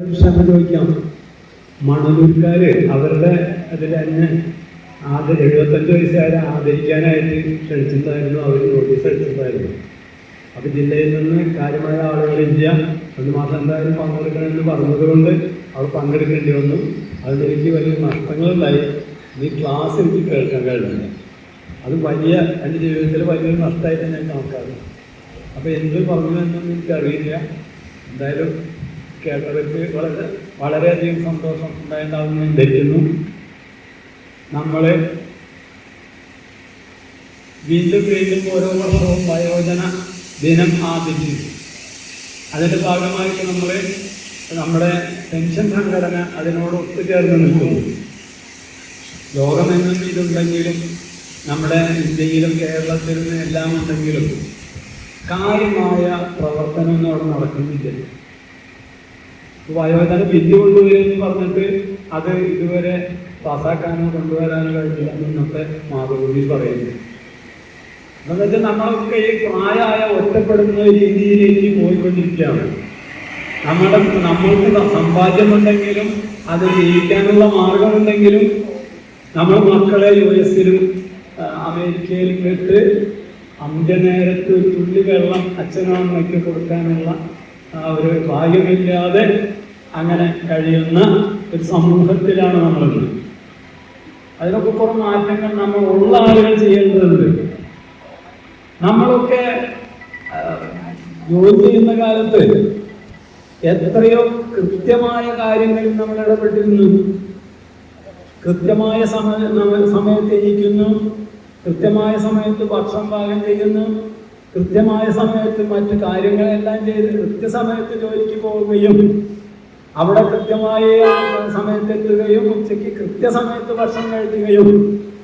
ചോദിക്കാം മണലൂർക്കാര് അവരുടെ അതിൽ തന്നെ ആദ്യ എഴുപത്തഞ്ച് വയസ്സുകാരെ ആദരിക്കാനായിട്ട് ക്ഷണിച്ചിട്ടുണ്ടായിരുന്നു. അവർ നോട്ടീസ് അടിച്ചിട്ടുണ്ടായിരുന്നു. അപ്പൊ ജില്ലയിൽ നിന്ന് കാര്യമായ ആളുകളില്ല ഒരു മാസം എന്തായാലും പങ്കെടുക്കണമെന്ന് പറഞ്ഞതുകൊണ്ട് അവർ പങ്കെടുക്കേണ്ടി വന്നു. അതിൽ എനിക്ക് വലിയ നഷ്ടങ്ങളുണ്ടായി. ഈ ക്ലാസ് എനിക്ക് കേൾക്കാൻ കഴിഞ്ഞില്ല. അത് വലിയ എന്റെ ജീവിതത്തിൽ വലിയൊരു നഷ്ടമായിട്ട് ഞാൻ കണക്കാക്കുന്നു അപ്പോൾ എന്ത് പറഞ്ഞു എന്നൊന്നും എനിക്കറിയില്ല. എന്തായാലും കേട്ടവർക്ക് വളരെ വളരെയധികം സന്തോഷം ഉണ്ടായിട്ടുണ്ടാവുമെന്ന് ധരിക്കുന്നു നമ്മൾ വീണ്ടും വീണ്ടും ഓരോ വർഷവും വയോജന ദിനം ആചരിച്ചു അതിന്റെ ഭാഗമായിട്ട് നമ്മൾ നമ്മുടെ പെൻഷൻ സംഘടന അതിനോട് ഒത്തുചേർന്ന് നിൽക്കുന്നു. ലോകമെന്നും ഇതുണ്ടെങ്കിലും നമ്മുടെ ഇന്ത്യയിലും കേരളത്തിലും എല്ലാം ഉണ്ടെങ്കിലും കാര്യമായ പ്രവർത്തനങ്ങളോട് നടക്കുന്നില്ല. വയോജന ബില്ല് കൊണ്ടുവരുമെന്ന് പറഞ്ഞിട്ട് അത് ഇതുവരെ പാസ്സാക്കാനോ കൊണ്ടുവരാനോ കഴിഞ്ഞില്ല ഇന്നത്തെ മാതൃഭൂമി പറയുന്നത് എന്താണെന്ന് വെച്ചാൽ നമ്മളൊക്കെ ഈ പ്രായമായ ഒറ്റപ്പെടുന്ന രീതിയിലേക്ക് പോയിക്കൊണ്ടിരിക്കുകയാണ്. നമ്മുടെ നമ്മൾക്ക് സമ്പാദ്യമുണ്ടെങ്കിലും അത് ജീവിക്കാനുള്ള മാർഗമുണ്ടെങ്കിലും നമ്മൾ മക്കളെ യു എസിലും അമേരിക്കയിലും വിട്ട് അന്ത്യനേരത്ത് ഒരു തുള്ളി വെള്ളം അച്ഛനോ കൊടുക്കാനുള്ള ആ ഒരു ഭാഗ്യമില്ലാതെ അങ്ങനെ കഴിയുന്ന ഒരു സമൂഹത്തിലാണ് നമ്മളുള്ളത്. അതിനൊക്കെ കുറേ മാറ്റങ്ങൾ നമ്മൾ ഉള്ള ആളുകൾ ചെയ്യേണ്ടതുണ്ട്. നമ്മളൊക്കെ ജോലി ചെയ്യുന്ന കാലത്ത് എത്രയോ കൃത്യമായ കാര്യങ്ങളിൽ നമ്മൾ ഇടപെട്ടിരുന്നു. കൃത്യമായ സമയ സമയത്ത് ഇരിക്കുന്നു കൃത്യമായ സമയത്ത് ഭക്ഷണം പാകം ചെയ്യുന്നു കൃത്യമായ സമയത്ത് മറ്റു കാര്യങ്ങളെല്ലാം ചെയ്ത് കൃത്യസമയത്ത് ജോലിക്ക് പോവുകയും അവിടെ കൃത്യമായ സമയത്ത് എത്തുകയും ഉച്ചയ്ക്ക് കൃത്യസമയത്ത് ഭക്ഷണം കഴിക്കുകയും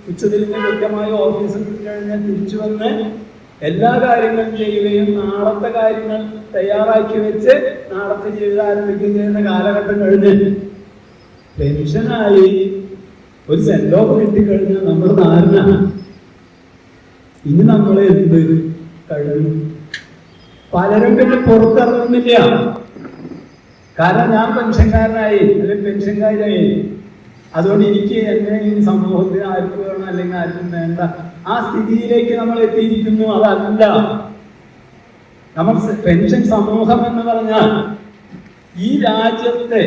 ഉച്ചതിരിഞ്ഞ് കൃത്യമായ ഓഫീസിൽ കഴിഞ്ഞ് തിരിച്ചു വന്ന് എല്ലാ കാര്യങ്ങളും ചെയ്യുകയും നാളത്തെ കാര്യങ്ങൾ തയ്യാറാക്കി വെച്ച് നാളത്തെ ജീവിതം ആരംഭിക്കുകയും ചെയ്യുന്ന കാലഘട്ടം കഴിഞ്ഞ് പെൻഷനായി ഒരു സെൻഡ് ഓഫ് കിട്ടിക്കഴിഞ്ഞാൽ നമ്മൾ ധാരണ. ഇനി നമ്മളെ എന്ത് കഴിഞ്ഞു പലരും പിന്നെ പുറത്തിറങ്ങുന്നില്ല. കാരണം ഞാൻ പെൻഷൻകാരനായി അല്ലെങ്കിൽ പെൻഷൻകാരായി അതുകൊണ്ട് എനിക്ക് എന്നെ ഈ സമൂഹത്തിൽ ആർക്ക് വേണം അല്ലെങ്കിൽ ആർക്കും വേണ്ട. ആ സ്ഥിതിയിലേക്ക് നമ്മൾ എത്തിയിരിക്കുന്നു അതല്ല. നമ്മൾ പെൻഷൻ സമൂഹം എന്ന് പറഞ്ഞാൽ ഈ രാജ്യത്തെ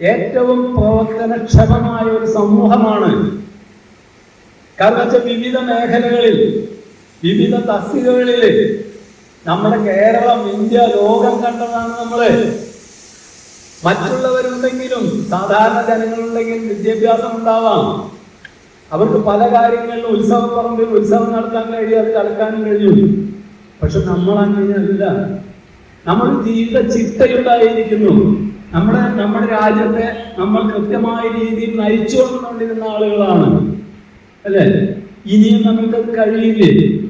ഏറ്റവും പ്രവർത്തനക്ഷമമായ ഒരു സമൂഹമാണ്. കാരണം വെച്ചാൽ വിവിധ മേഖലകളിൽ വിവിധ തസ്തികകളിൽ നമ്മുടെ കേരളം ഇന്ത്യ ലോകം കണ്ടതാണ് നമ്മൾ. മറ്റുള്ളവരുണ്ടെങ്കിലും സാധാരണ ജനങ്ങളുണ്ടെങ്കിലും വിദ്യാഭ്യാസം ഉണ്ടാവാം. അവർക്ക് പല കാര്യങ്ങളിലും ഉത്സവം പറമ്പിൽ ഉത്സവം നടത്താൻ കഴിയും അത് കളിക്കാനും കഴിയും. പക്ഷെ നമ്മൾ അങ്ങനെയല്ല നമ്മൾ ജീവിത ചിട്ടയുണ്ടായിരിക്കുന്നു. നമ്മുടെ നമ്മുടെ രാജ്യത്തെ നമ്മൾ കൃത്യമായ രീതിയിൽ നയിച്ചുകൊണ്ടുകൊണ്ടിരുന്ന ആളുകളാണ്. അല്ലേ? ഇനിയും നമുക്ക് കഴിയില്ലേ?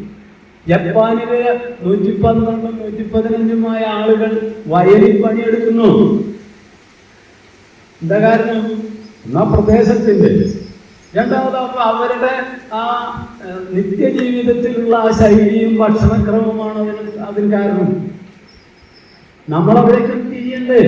ജപ്പാനിലെ നൂറ്റി പന്ത്രണ്ടും നൂറ്റി പതിനഞ്ചുമായ ആളുകൾ വയലിൽ പണിയെടുക്കുന്നു. എന്താ കാരണം? എന്നാ പ്രദേശത്തിന്റെ രണ്ടാമത് അവരുടെ ആ നിത്യജീവിതത്തിലുള്ള ആ ശൈലിയും ഭക്ഷണക്രമമാണ് അതിന് അതിന് കാരണം. നമ്മളവിടെ കൃത്യ ചെയ്യണ്ടേ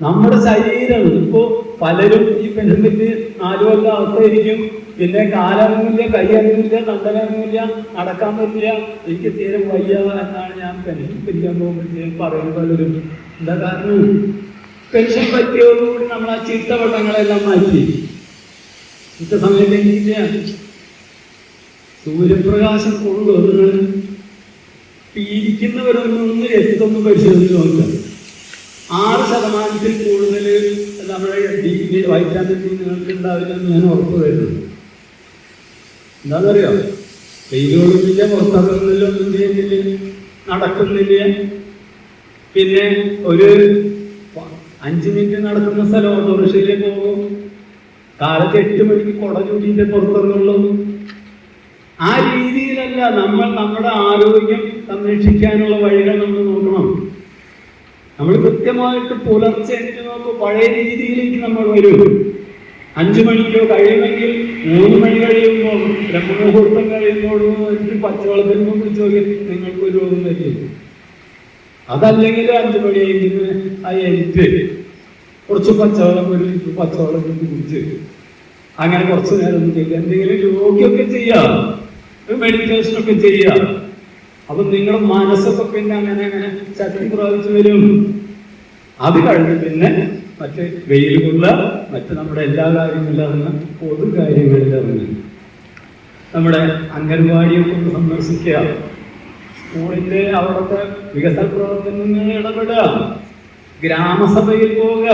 നമ്മുടെ ശരീരം ഇപ്പോ പലരും ഈ പെൺകുട്ടി നാലു കൊല്ലം അവസ്ഥയിരിക്കും പിന്നെ കാലറിഞ്ഞില്ല കൈയറിഞ്ഞില്ല തണ്ടലറിഞ്ഞില്ല നടക്കാൻ പറ്റില്ല. എനിക്ക് തീരെ വയ്യ എന്നാണ് ഞാൻ പെൻഷൻ പിരിക്കാൻ പോകുമ്പോഴത്തേക്കും പറയും പലരും എന്താ കാരണം? പെൻഷൻ പറ്റിയോടുകൂടി നമ്മൾ ആ ചീത്തവട്ടങ്ങളെല്ലാം മാറ്റി. ഇത്ത സമയത്ത് എനിക്കില്ല സൂര്യപ്രകാശം കൊണ്ടു നിങ്ങൾ എത്തൊന്നും ഒന്ന് എത്തൊന്ന് പരിശോധിച്ച് നോക്കുക ആറ് ശതമാനത്തിൽ കൂടുതൽ നമ്മുടെ ഡി വൈറ്റാമിൻ ഡി നിങ്ങൾക്ക് ഉണ്ടാവില്ലെന്ന് ഞാൻ ഉറപ്പ് വരുന്നു എന്താണെന്നറിയോ? വെയിലുകൊള്ളുന്നില്ല പുറത്തിറങ്ങുന്നില്ല ഒന്നും ചെയ്യുന്നില്ല നടക്കുന്നില്ല? പിന്നെ ഒരു അഞ്ച് മിനിറ്റ് നടക്കുന്ന സ്ഥലം ഓട്ടോറിക്ഷയിലേക്ക് പോകും. കാലത്ത് എട്ട് മണിക്ക് കുട ചൂടിന്റെ പുറത്തിറങ്ങുള്ളൂ ആ രീതിയിലല്ല നമ്മൾ നമ്മുടെ ആരോഗ്യം സംരക്ഷിക്കാനുള്ള വഴികൾ നമ്മൾ നോക്കണം. നമ്മൾ കൃത്യമായിട്ട് പുലർച്ചെ എനിക്ക് നോക്കും പഴയ രീതിയിലേക്ക് നമ്മൾ വരും. അഞ്ചു മണിക്കോ കഴിയുമെങ്കിൽ മൂന്ന് മണി കഴിയുമ്പോൾ ബ്രഹ്മമുഹൂർത്തം കഴിയുമ്പോഴും ഒരു പച്ചവെള്ളത്തിന് നോക്കി നിങ്ങൾക്ക് ഒരു രോഗം തരും അതല്ലെങ്കിൽ അഞ്ചു മണിയെങ്കിലും ആ എനിക്ക് കുറച്ച് പച്ചവെള്ളം ഒരു ലിറ്റർ പച്ചവെള്ളം കുടിച്ച് അങ്ങനെ കുറച്ച് നേരം ഒന്ന് ചെയ്യുക എന്തെങ്കിലും യോഗയൊക്കെ ചെയ്യാം. മെഡിറ്റേഷൻ ഒക്കെ ചെയ്യാം. അപ്പൊ നിങ്ങളുടെ മനസ്സൊക്കെ പിന്നെ അങ്ങനെ അങ്ങനെ ശക്തി പ്രാപിച്ചു വരും. അത് കഴിഞ്ഞ് പിന്നെ മറ്റ് വെയിൽ കൊള്ള മറ്റ് നമ്മുടെ എല്ലാ കാര്യങ്ങളിലാണ് പൊതു കാര്യങ്ങളിലാണ് നമ്മുടെ അംഗൻവാടിയൊക്കെ ഒന്ന് സന്ദർശിക്കുക. സ്കൂളിന്റെ അവിടുത്തെ വികസന പ്രവർത്തനങ്ങളിൽ ഇടപെടുക. ഗ്രാമസഭയിൽ പോവുക.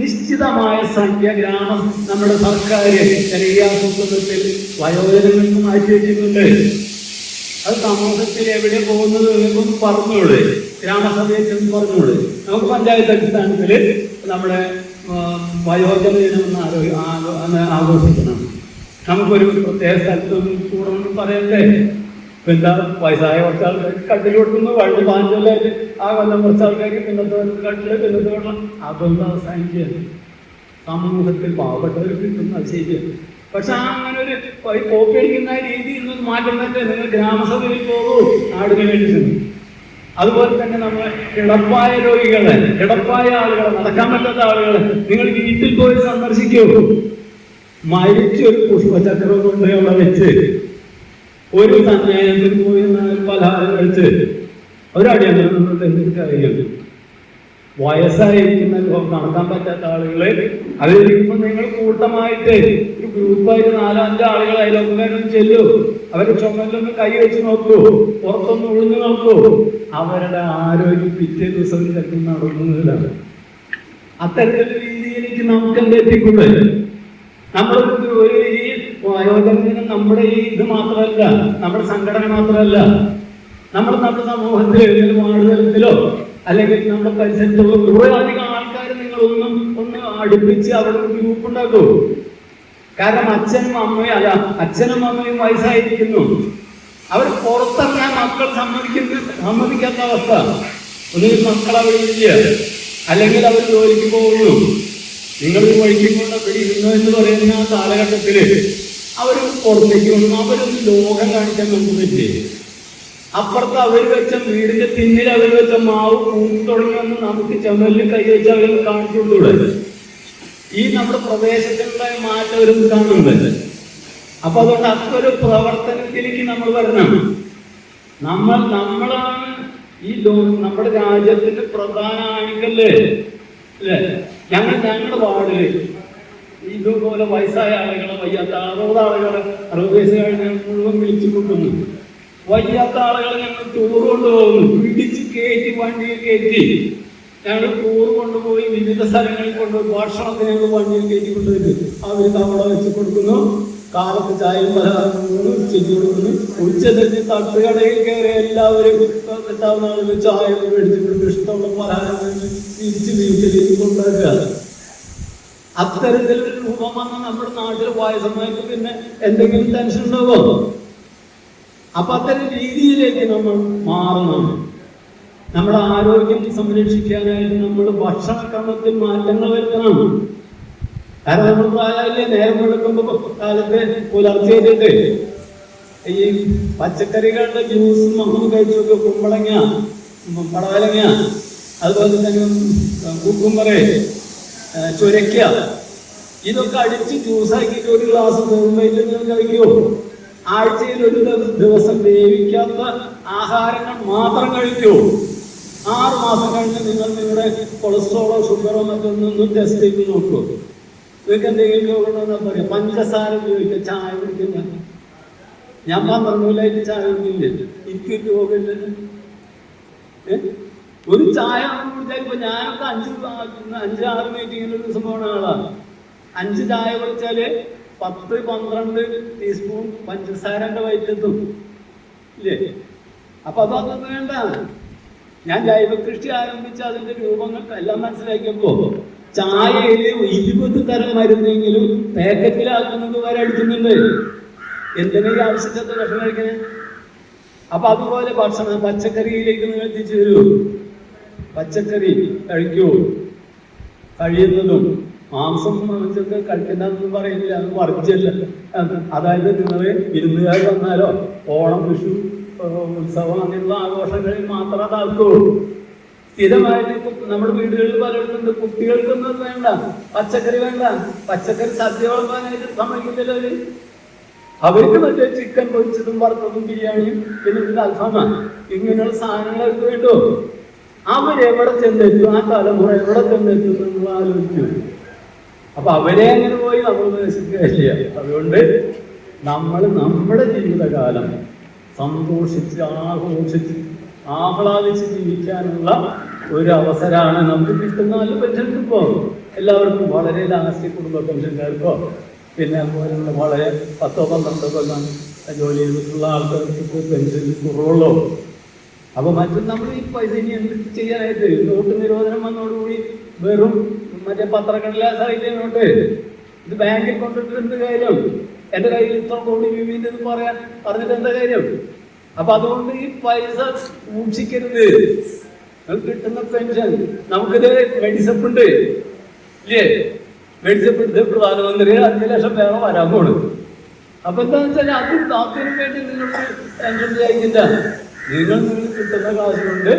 നിശ്ചിതമായ സംഖ്യ ഗ്രാമ നമ്മുടെ സർക്കാർ ജനകീയാസൂത്രണത്തിൽ വയോജനങ്ങൾക്ക് മാറ്റി വെച്ചിട്ടുണ്ട് അത് സമൂഹത്തിൽ എവിടെ പോകുന്നത് നിങ്ങൾക്കൊന്ന് പറഞ്ഞോളൂ ഗ്രാമസഭയിൽ ചെന്ന് പറഞ്ഞോളൂ നമുക്ക് പഞ്ചായത്ത് അടിസ്ഥാനത്തിൽ നമ്മുടെ വയോജന ദിനം ആരോ- ആഘോഷിക്കണം. നമുക്കൊരു പ്രത്യേക സ്ഥലത്ത് കൂടണമെന്ന് പറയണ്ടേ? ഇപ്പൊ എന്താ വയസ്സായ കുറച്ച് ആൾക്കാർ കട്ടിൽ കൊടുക്കുന്നു വഴി പാഞ്ചല്ലേ ആ കൊല്ലം കുറച്ച് ആൾക്കാർക്ക് പിന്നത്തെ കട്ടിൽ പിന്നത്തെ വെള്ളം അതൊന്നും അവസാനിക്കുകയാണ് സമൂഹത്തിൽ പാവപ്പെട്ടവർക്ക് കിട്ടുന്ന ശരിയാണ്. പക്ഷെ അങ്ങനെ ഒരു കോപ്പി അടിക്കുന്ന രീതി ഇന്നൊന്ന് മാറ്റം നിങ്ങൾ ഗ്രാമസഭയിൽ പോകൂ നാടിന് വേണ്ടി അതുപോലെ തന്നെ നമ്മൾ കിടപ്പായ രോഗികളെ കിടപ്പായ ആളുകളെ നടക്കാൻ പറ്റാത്ത ആളുകളെ നിങ്ങൾ വീട്ടിൽ പോയി സന്ദർശിക്കൂ. മരിച്ച ഒരു പുഷ്പചക്രം കൊണ്ട് വെച്ച് ഒരു സന്യാസത്തിൽ പോയി പല പലഹാരം കഴിച്ച് ഒരടിയാണ് എന്തൊരു കാര്യം വയസ്സായിരിക്കുന്ന നടക്കാൻ പറ്റാത്ത ആളുകളെ അവരിരിക്കുമ്പോൾ നിങ്ങൾ കൂട്ടമായിട്ട് ഒരു ഗ്രൂപ്പായിട്ട് നാലോ അഞ്ചോ ആളുകൾ അയലോക്കാരൊന്നും ചെല്ലൂ. അവർ ചുമലിലൊന്ന് കൈ വെച്ച് നോക്കൂ. പുറത്തൊന്ന് ഒഴിഞ്ഞു നോക്കൂ. അവരുടെ ആരോഗ്യം പിറ്റേ ദിവസം തട്ടി നടന്നുന്നില്ല അത്തരത്തിലൊരു രീതിയിലേക്ക് നമുക്ക് എന്ത് എത്തിക്കൂടെ? നമ്മൾ ഒരു ഈ വയോജനത്തിന് നമ്മുടെ ഈ ഇത് മാത്രമല്ല നമ്മുടെ സംഘടന മാത്രമല്ല നമ്മൾ നമ്മുടെ സമൂഹത്തിലോ വാർഡ് വാർഡുതലത്തിലോ അല്ലെങ്കിൽ നമ്മുടെ പരിസരത്തുള്ള കുറെ അധികം നിങ്ങൾ ഒന്നും ഒന്ന് അടുപ്പിച്ച് അവിടെ ഒരു ഗ്രൂപ്പ് ഉണ്ടാക്കൂ. കാരണം അച്ഛനും അമ്മയും അല്ല അച്ഛനും അമ്മയും വയസ്സായിരിക്കുന്നു. അവർ പുറത്തിറങ്ങാൻ മക്കൾ സമ്മതിക്കുന്ന സമ്മതിക്കാത്ത അവസ്ഥ. ഒന്നുകിൽ മക്കൾ അവിടെ അല്ലെങ്കിൽ അവർ ജോലിക്ക് പോകുന്നു. നിങ്ങൾ വഴിക്ക് കൊണ്ട് എന്ന് പറയുന്ന ആ കാലഘട്ടത്തിൽ അവർ പുറത്തേക്ക് വന്നു. അവരൊന്ന് ലോകം കാണിക്കാൻ പറ്റേ അപ്പുറത്ത് അവർ വെച്ച വീടിന്റെ പിന്നിൽ അവർ വെച്ച മാവ് തുടങ്ങിയെന്ന് നമുക്ക് ചെമ്മലിൽ കൈ വെച്ച് അവർ കാണിച്ചു ഈ നമ്മുടെ പ്രദേശത്തിനുണ്ടായ മാറ്റം അവർ കാണുന്നുണ്ട്. അപ്പൊ അതുകൊണ്ട് അതൊരു പ്രവർത്തനത്തിലേക്ക് നമ്മൾ വരണം. നമ്മൾ നമ്മളാണ് ഈ നമ്മുടെ രാജ്യത്തിന്റെ പ്രധാന ആണിക്കല്ലേ അല്ലേ? ഞങ്ങൾ ഞങ്ങളുടെ വാർഡിൽ ഇതുപോലെ വയസ്സായ ആളുകളെ വയ്യാത്ത അറുപത് ആളുകളെ അറുപത് വയസ്സ് മുഴുവൻ വിളിച്ചു കൊണ്ടുവന്നു വയ്യാത്ത ആളുകളെ ഞങ്ങൾ ടൂർ കൊണ്ടുപോകുന്നു. പിടിച്ച് കയറ്റി വണ്ടിയിൽ കയറ്റി ഞങ്ങൾ ടൂർ കൊണ്ടുപോയി വിവിധ സ്ഥലങ്ങളിൽ കൊണ്ടുപോയി ഭക്ഷണത്തിന് ഞങ്ങൾ വണ്ടിയിൽ കയറ്റി കൊണ്ടുപോയിട്ട് അവർ തവള വെച്ച് കൊടുക്കുന്നു. കാലത്ത് ചായയും പലഹാരം ഉച്ച കൊടുക്കുന്നു. ഉച്ചതിന് തട്ടുകടയിൽ കയറി എല്ലാവരും എത്താവുന്ന ആളുകൾ ചായ മേടിച്ചു കൊടുക്കും ഇഷ്ടമുള്ള പലഹാരം കഴിച്ച് തിരിച്ച് വീട്ടിലേക്ക് കൊണ്ടുവരിക. അത്തരത്തിലൊരു രൂപം വന്ന നമ്മുടെ നാട്ടിൽ സമയത്ത് പിന്നെ എന്തെങ്കിലും ടെൻഷൻ ഉണ്ടാവോ അപ്പൊ അത്തരം രീതിയിലേക്ക് നമ്മൾ മാറണം നമ്മുടെ ആരോഗ്യം സംരക്ഷിക്കാനായിട്ട് നമ്മൾ ഭക്ഷണക്രമത്തിൽ മാറ്റങ്ങൾ വരുത്തണം. കാരണം നമ്മൾ പ്രായമല്ലേ നേരം കൊടുക്കുമ്പോ കാലത്ത് പുലർച്ചെ ഈ പച്ചക്കറികളുടെ ജ്യൂസും നമുക്ക് കഴിച്ചൊക്കെ കുമ്പളങ്ങ പടവലങ്ങ അതുപോലെ തന്നെ കുക്കുമ്പറ് ചുരക്ക ഇതൊക്കെ അടിച്ച് ജ്യൂസാക്കിയിട്ട് ഒരു ഗ്ലാസ് കഴിക്കുമോ ആഴ്ചയിൽ ഒരു ദിവസം വേവിക്കാത്ത ആഹാരങ്ങൾ മാത്രം കഴിക്കൂ. ആറ് മാസം കഴിഞ്ഞ് നിങ്ങൾ നിങ്ങളുടെ കൊളസ്ട്രോളോ ഷുഗറോ മറ്റൊന്നും ടെസ്റ്റ് ചെയ്ത് നോക്കൂ. നിങ്ങൾക്ക് എന്തെങ്കിലും രോഗമുണ്ടോ പറയാം. പഞ്ചസാര ഉപയോഗിക്കുക. ചായ കുടിക്കുന്ന ഞാൻ പന്ത്രണ്ട് ചായ കുടിക്കില്ല? എനിക്ക് രോഗമില്ലല്ലോ ഒരു ചായ കുടിച്ചാൽ ഇപ്പൊ ഞാനൊക്കെ അഞ്ച് അഞ്ചാറ് മീറ്റിങ്ങിൽ ഒരു പോണ ആളാണ് അഞ്ച് ചായ കുടിച്ചാൽ പത്ത് പന്ത്രണ്ട് ടീസ്പൂൺ പഞ്ചസാരന്റെ വയറ്റെത്തും. ഇല്ലേ? അപ്പൊ അതൊന്നും വേണ്ട ഞാൻ ജൈവകൃഷി ആരംഭിച്ച അതിന്റെ രൂപങ്ങൾ എല്ലാം മനസ്സിലാക്കിയപ്പോ ചായയിൽ ഇരുപത് തരം മരുന്നെങ്കിലും പാക്കറ്റിലാക്കുന്നത് വരെ അടിക്കുന്നുണ്ട് എന്തിനാ ഈ ആവശ്യത്തെ ഭക്ഷണം കഴിക്കണേ? അപ്പൊ അതുപോലെ ഭക്ഷണം പച്ചക്കറിയിലേക്ക് നിങ്ങൾ എത്തിച്ചു തരൂ. പച്ചക്കറി കഴിക്കൂ. കഴിയുന്നതും മാംസം മാംസമൊക്കെ കഴിക്കണ്ടെന്ന് പറയുന്നില്ല അത് മറിച്ചല്ല അതായത് നിങ്ങൾ വിരുന്നുകാർ വന്നാലോ ഓണം വിഷു ഉത്സവം അങ്ങനെയുള്ള ആഘോഷങ്ങളിൽ മാത്രമേ അതാക്കുള്ളൂ സ്ഥിരമായിട്ട് നമ്മുടെ വീടുകളിൽ പലയിടത്തുണ്ട് കുട്ടികൾക്കൊന്നും വേണ്ട പച്ചക്കറി വേണ്ട. പച്ചക്കറി സദ്യ വളർത്താനായിട്ട് സമ്മതിക്കില്ലല്ലോ അവർ. അവർക്ക് മറ്റേ ചിക്കൻ പൊരിച്ചതും വറുത്തതും ബിരിയാണിയും പിന്നെ ഇതിന്റെ അൽഫാമ. ഇങ്ങനെയുള്ള സാധനങ്ങൾ അവർക്ക് അവരെവിടെ ചെന്നെത്തും? ആ തലമുറ എവിടെ ചെന്നെത്തും? നമ്മൾ ആലോചിക്കും. അപ്പൊ അവരെ അങ്ങനെ പോയി നമ്മൾ നശിക്കുകയില്ല അതുകൊണ്ട് നമ്മൾ നമ്മുടെ ജീവിതകാലം സന്തോഷിച്ച് ആഘോഷിച്ച് ആഹ്ലാദിച്ച് ജീവിക്കാനുള്ള ഒരു അവസരമാണ് നമുക്ക് കിട്ടുന്ന നല്ല എല്ലാവർക്കും വളരെ ലാസ്റ്റ് കുടുംബ പെൻഷൻകാർക്കോ പിന്നെ അതുപോലെയുള്ള വളരെ പത്തോ പന്ത്രണ്ടോ കൊല്ലം ജോലി ചെയ്തിട്ടുള്ള ആൾക്കാർക്ക് പെൻഷൻ കുറവുള്ളൂ. അപ്പൊ മറ്റും നമ്മൾ ഈ പൈസ ഇനി എന്ത് ചെയ്യാനായിട്ട്? നോട്ട് നിരോധനം വന്നതോടുകൂടി വെറും മറ്റേ പത്രക്കടലാസ് നോട്ട് ഇത് ബാങ്കിൽ കൊണ്ടിട്ട് എന്ത് കാര്യം? എന്റെ കയ്യിൽ ഇത്ര കോടി എന്ന് പറയാൻ പറഞ്ഞിട്ട് എന്താ കാര്യം? അപ്പൊ അതുകൊണ്ട് ഈ പൈസ സൂക്ഷിക്കരുത്. കിട്ടുന്ന പെൻഷൻ. നമുക്കിത് മെഡിസപ്പ് ഉണ്ട് ഇല്ലേ? മെഡിസപ്പ് ഇത് പ്രധാനമന്ത്രി അഞ്ചു ലക്ഷം പേരെ വരാൻ പോണു. അപ്പൊ എന്താണെന്ന് വെച്ചാൽ അത് അതിനു വേണ്ടി നിങ്ങൾക്ക് ടെൻഷൻ ചെയ്യിക്കില്ല നിങ്ങൾ കിട്ടുന്ന കാശ് കൊണ്ട്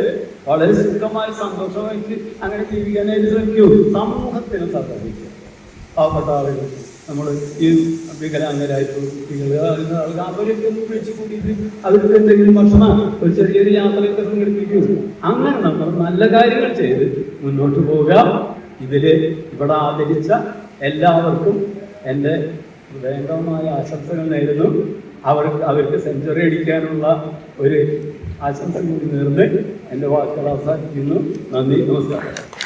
വളരെ സുഖമായി സന്തോഷമായിട്ട് അങ്ങനെ ജീവിക്കാനായിട്ട് ശ്രമിക്കൂ. സമൂഹത്തിന് സഹായിക്കുക. പാവപ്പെട്ട ആളുകൾ നമ്മൾ ഈ വികലാംഗരായിട്ടുള്ള കുട്ടികൾ അവരൊക്കെ ഒന്ന് വിളിച്ചു കൂട്ടിയിട്ട് അവർക്ക് എന്തെങ്കിലും ഭക്ഷണം ഒരു ചെറിയൊരു യാത്രയൊക്കെ സംഘടിപ്പിക്കൂ. അങ്ങനെ നമ്മൾ നല്ല കാര്യങ്ങൾ ചെയ്ത് മുന്നോട്ട് പോവുക. ഇതിൽ ഇവിടെ ആദരിച്ച എല്ലാവർക്കും എന്റെ ഹൃദയംഗമായ ആശംസകൾ നേരുന്നു. അവർക്ക് അവർക്ക് സെഞ്ചുറി അടിക്കാനുള്ള ഒരു ആശംസ കൂടി നേർന്ന് എന്റെ വാക്കുകൾ അവസാനിക്കുന്നു. നന്ദി. നമസ്കാരം.